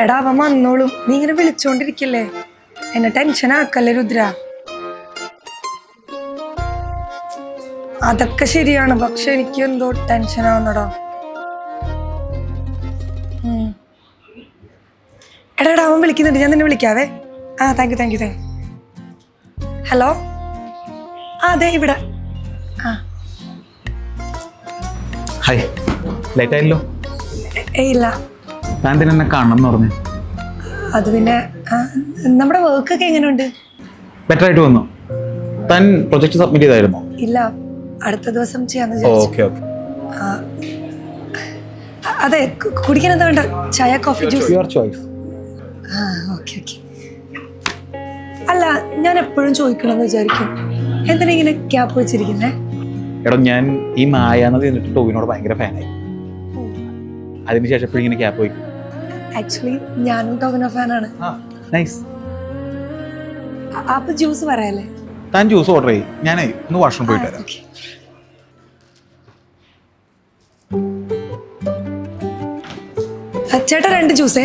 എടാ അവൻ വന്നോളും. നീ ഇങ്ങനെ വിളിച്ചോണ്ടിരിക്കല്ലേ? എന്നെ ടെൻഷൻ ആക്കല്ലേ രുദ്ര? അതൊക്കെ ശരിയാണ്. പക്ഷെ എനിക്ക് എന്തോ ടെൻഷൻ ആവുന്നടാ. എടാ എടാ അവൻ വിളിക്കുന്നുണ്ട്. ഞാൻ നിന്നെ വിളിക്കാവേ. ആ thank you thank you thank hello ആ അതെ ഇവിടെ. ആ. ഹായ് ലേറ്റ് ആയല്ലോ? ഏയ് ഇല്ല. ഞാൻ തന്നെ എന്നെ കാണണം എന്ന് പറഞ്ഞു. അത് പിന്നെ നമ്മുടെ വർക്ക് ഒക്കെ എങ്ങനെയുണ്ട് ബെറ്റർ ആയിട്ട് വന്നു. താൻ പ്രൊജക്ട് സബ്മിറ്റ് ചെയ്തായിരുന്നോ? ഇല്ല അടുത്ത ദിവസം ചെയ്യാന്ന് ഓക്കെ ഓക്കെ അതെ കുടിക്കാൻ എന്താ വേണ്ട? ചായ കോഫി ജ്യൂസ് യുവർ ചോയ്സ് ആ ഓക്കെ ഓക്കെ അല്ല ഞാൻ എപ്പോഴും ചോദിക്കണമെന്ന് വിചാരിക്കും. എന്തിനാ ഇങ്ങനെ ക്യാപ്പ് വെച്ചിരിക്കുന്നേ? എടോ ഞാൻ ഈ മായ എന്നത് എന്നിട്ട് ടോവിനോട് ഭയങ്കര ഫാനായി അതിനുശേഷം എപ്പോഴും ഇങ്ങനെ ക്യാപ്പ് പോയി ആക്ച്വലി ഞാനും ടോവിനോ ഫാനാണ്. നൈസ് അപ്പൊ ജ്യൂസ് പറയാല്ലേ? താൻ ജ്യൂസ് ഓർഡർ ചെയ്യും. ഞാനേ ഒന്ന് വാഷ്റൂം പോയിട്ട് വരാം. ചേട്ടാ രണ്ട് ജ്യൂസേ